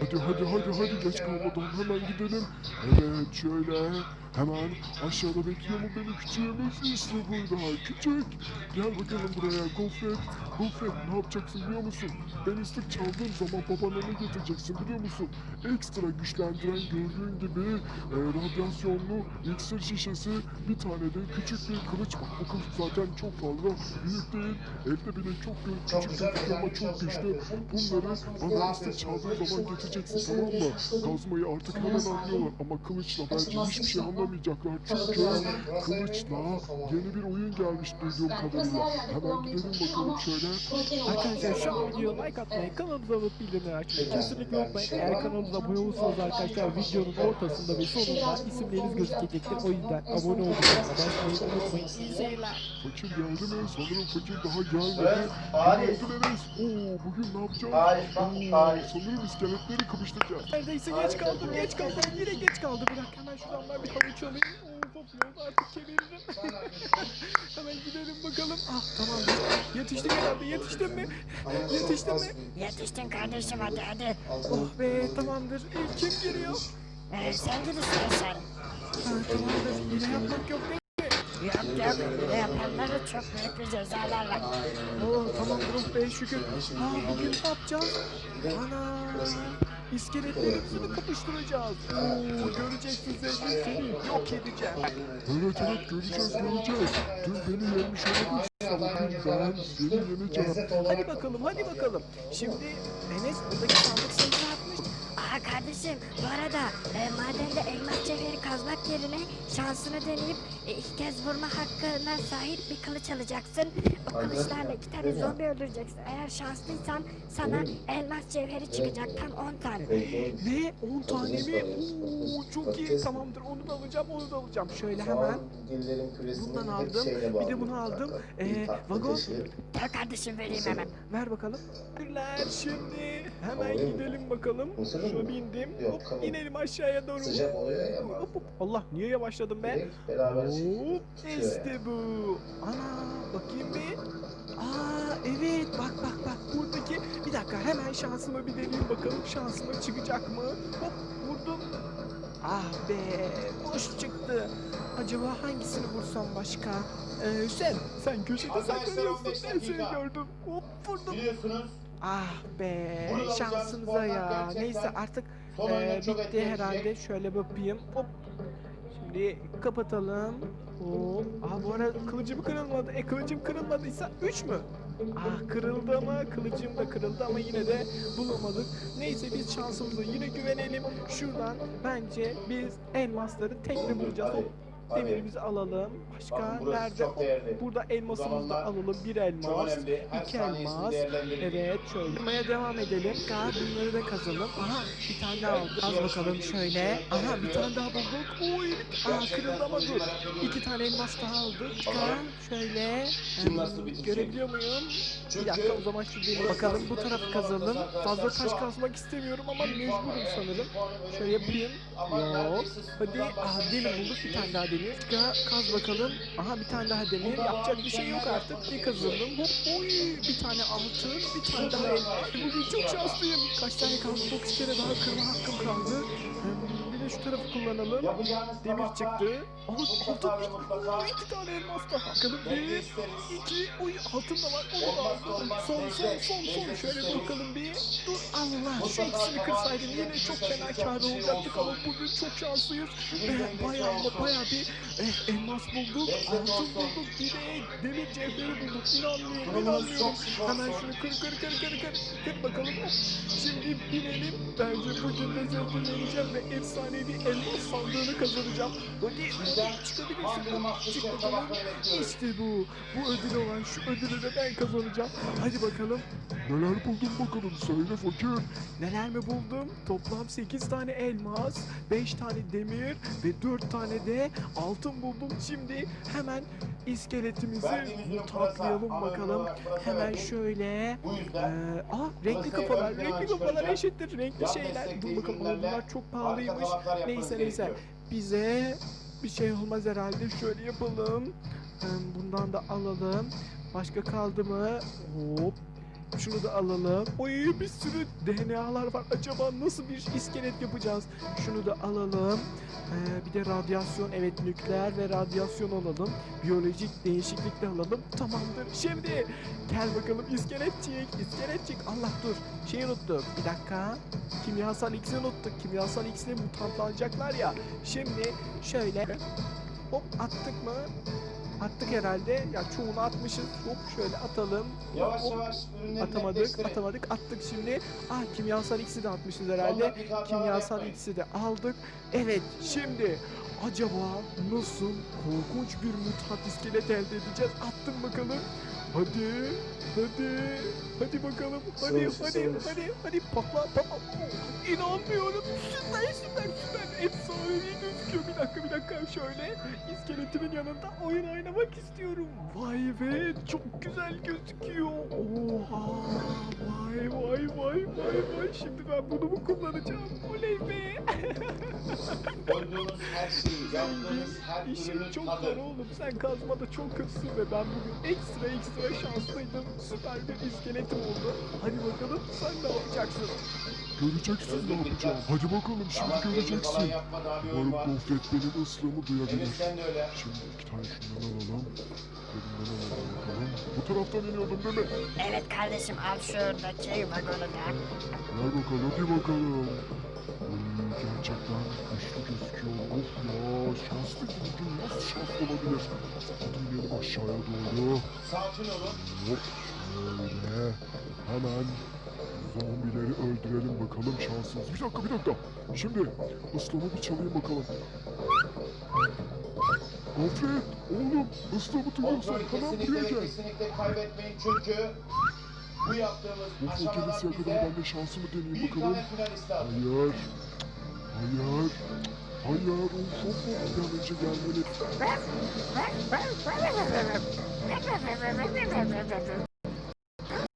Hadi hadi hadi hadi geç kalmadan hemen gidelim. Evet şöyle hemen aşağıda bekliyor mu beni küçüğümüz işte burada küçük. Gel bakalım buraya Gofret. Gofret ne yapacaksın biliyor musun? Ben ıslık çaldığım zaman babana ne getireceksin biliyor musun? Ekstra güçlendiren gördüğün gibi e, radyasyonlu iksir şişesi bir tane de küçük bir kılıç var. Bu kılıç zaten çok fazla büyük değil. Elde bile çok küçük gözüküyor ama çok güçlü. Bunları bana ıslık çaldığın zaman getireceksin tamam mı? Kazmayı artık hemen anlıyorlar ama kılıçla bence hiçbir şey anlamayacaklar. Çünkü kılıçla yeni bir oyun gelmiş duyduğum kadarıyla. Hemen gidelim bakalım şöyle. Arkadaşlar şu an videoya like atmayı, kanalımıza abone bildirimleri açmayı kesinlikle unutmayın. Eğer kanalımıza abone olursanız arkadaşlar videonun ortasında ve sonunda isimleriniz gözükecektir. O yüzden abone olmayı unutmayın. unutmayın. İyi seyirler. Fakir geldi mi? Sanırım fakir daha gelmedi. Evet, bugün ne yapacağız? Arif, bak, sanırım iskeletleri kıvıştıracağız. Neredeyse geç kaldım, geç kaldım. Yine geç kaldım. Bir dakika hemen şuradan ben bir havuç alayım. Oo, topluyoruz artık kemiririm. hemen gidelim bakalım. Ah tamam. Yetiştik herhalde. Yetiştim mi? Yetiştim mi? Yetiştin kardeşim hadi hadi. Oh be tamamdır. Kim giriyor? Ee, sen gir istersen. Ha, tamamdır. Yine yapmak yok yok. Ne yapanlara çok büyük bir cezalar var. Oo tamamdır oh be şükür. Ha bugün ne yapacağız? Ana. İskeletlerimizi mi kapıştıracağız? Oo göreceksin zengin seni yok edeceğim. Evet evet göreceğiz göreceğiz. Dün beni yenmiş olabilirsin ama bugün ben seni yeneceğim. Hadi bakalım hadi bakalım. Şimdi Enes buradaki sandık sayısı Aa kardeşim bu arada e, madende elmas cevheri kazmak yerine şansını deneyip e, iki kez vurma hakkına sahip bir kılıç alacaksın. O kılıçlarla iki tane zombi öldüreceksin. Eğer şanslıysan sana elmas cevheri çıkacak tam 10 tane. Ne 10 tane mi? Oo çok iyi tamamdır onu da alacağım onu da alacağım. Şöyle hemen bundan aldım. Bir de bunu aldım. Ee, vagon Gel kardeşim vereyim hemen. ver bakalım. Şimdi. Hemen gidelim bakalım. Mısırı Şuna mı? bindim. Yok, Hop, inelim aşağıya doğru. Sıcak oluyor ya. Hop, hop. Allah niye yavaşladım ben? Direkt beraber Hop tutuyor işte bu. Ana bakayım bir. Aa evet bak bak bak buradaki bir dakika hemen şansımı bir deneyeyim bakalım şansıma çıkacak mı? Hop vurdum. Ah be boş çıktı. Acaba hangisini vursam başka? Ee, sen sen köşede Arkadaşlar, saklanıyorsun 15 ben seni dakika. gördüm. Hop vurdum. Biliyorsunuz Ah be şansınıza sporlar ya. gerçekten Neyse artık son ee, oyuna çok bitti etki herhalde. Şöyle bakayım. Hop. Şimdi kapatalım. Hop. Aa bu arada kılıcım kırılmadı. E kılıcım kırılmadıysa 3 mü? Ah kırıldı ama kılıcım da kırıldı ama yine de bulamadık. Neyse biz şansımıza yine güvenelim. Şuradan bence biz elmasları tekne bulacağız. Hop. Demirimizi alalım. Başka Bakın nerede? Burada elmasımızı da alalım. Bir elmas. iki elmas. Evet şöyle. Kırmaya devam edelim. Daha bunları da kazalım. Aha bir tane daha aldık. Az bakalım şöyle. Aha bir tane daha bulduk. Oy. Aa kırıldı ama dur. İki tane elmas daha aldık. Çıkar. Şöyle. Hmm, görebiliyor muyum? Bir dakika o zaman şu bakalım. Bu tarafı kazalım. Fazla taş kazmak istemiyorum ama mecburum sanırım. Şöyle yapayım. Yok. Hadi. Aha demir bulduk. Bir tane daha demir. Ka- kaz bakalım. Aha bir tane daha demir. Yapacak bir şey yok artık. Bir kazalım. Hop. Oy. Bir tane altın. Bir tane daha elmas. Bugün çok şanslıyım. Kaç tane kaldı? 9 kere daha kırma hakkım kaldı. De şu tarafı kullanalım. Demir çıktı. Mutlaka altın. iki tane elmas daha. Bakalım bir. İki, oy altın da var, onu da aldım. Son, son, son, son. Şöyle bakalım bir. Dur Allah, şu ikisini kırsaydım yine çok fena Çok kâr şey olacaktık ama bugün çok şanslıyız. Dengesi bayağı ama bayağı bir eh, elmas bulduk, altın bulduk, bir de demir cevheri bulduk. İnanmıyorum, inanmıyorum. Hemen şunu kır kır kır kır kır. Kır bakalım. Şimdi binelim. Bence bugün de zenginleneceğim ve efsanevi elmas sandığını kazanacağım. Hadi, hadi çıkabilirsin. Çık bakalım. İşte bu. Bu ödül olan şu ödülü de ben kazanacağım. Hadi bakalım. Neler buldun bakalım söyle fakir. Neler mi buldum? Toplam 8 tane elmas, 5 tane demir ve 4 tane de altın buldum. Şimdi hemen iskeletimizi pırasa, bakalım. Hemen şöyle. Ee, aa renkli kafalar, renkli kafalar eşittir renkli şeyler. Bakalım ürünlerle bunlar çok pahalıymış. Neyse neyse. Bize bir şey olmaz herhalde. Şöyle yapalım. Ee, Bundan da alalım. Başka kaldı mı? Hop. Şunu da alalım. Oy bir sürü DNA'lar var. Acaba nasıl bir iskelet yapacağız? Şunu da alalım. Ee, bir de radyasyon evet nükleer ve radyasyon alalım. Biyolojik değişiklik de alalım. Tamamdır. Şimdi gel bakalım iskeletçik. İskeletçik. Allah dur. Şeyi unuttuk. Bir dakika. Kimyasal X'i unuttuk. Kimyasal X'le mutantlanacaklar ya. Şimdi şöyle hop attık mı? Attık herhalde. Ya çoğunu atmışız. Hop şöyle atalım. Yavaş Hop, yavaş ürünleri Atamadık, netleştirin. atamadık, attık şimdi. Ah kimyasal X'i de atmışız herhalde. Kimyasal. X'i de aldık. Evet, şimdi acaba nasıl korkunç bir mutant iskelet elde edeceğiz? Attım bakalım. Hadi, hadi, hadi bakalım. Hadi, Sığır, hadi, sığır. hadi, hadi patla, patla. İnanmıyorum. Süper, süper, süper. Efsanevi gözüküyor. Bir dakika, bir dakika. Şöyle iskeletimin yanında oyun oynamak istiyorum. Vay be, çok güzel gözüküyor. Oha, vay vay vay vay vay. Şimdi ben bunu mu kullanacağım? Oley be. Koyduğunuz her şeyi, yaptığınız her ürünün çok zor oğlum. Sen kazmada çok hızlısın ve ben bugün ekstra ekstra şanslıydım. Süper bir iskeletim oldu. Hadi bakalım sen ne yapacaksın? Göreceksin ne yapacağım. Hadi bakalım şimdi göreceksin. Umarım var. gofret benim ıslığımı duyabilir. Emir sen de öyle. Şimdi iki tane şundan alalım. Birinden alalım bakalım. Bu taraftan iniyordum değil mi? Evet kardeşim al şuradaki vagonu da. Ver bakalım hadi bakalım. Oy, gerçekten güçlü gözüküyor. Şanslı bugün nasıl şanslı olabilir? İnelim aşağıya doğru. Sakin olun. Hop şöyle. Hemen zombileri öldürelim bakalım şansımız. Bir dakika bir dakika. Şimdi ıslamı bir çalayım bakalım. Gofret oğlum ıslamı duyuyorsan hemen buraya gel. kesinlikle kaybetmeyin çünkü bu yaptığımız Bu gelesiye aşamadan kadar bize ben de şansımı deneyeyim bir bakalım. tane finalist lazım. Hayır. Hayır. Hayır. Bir an önce gelmeli.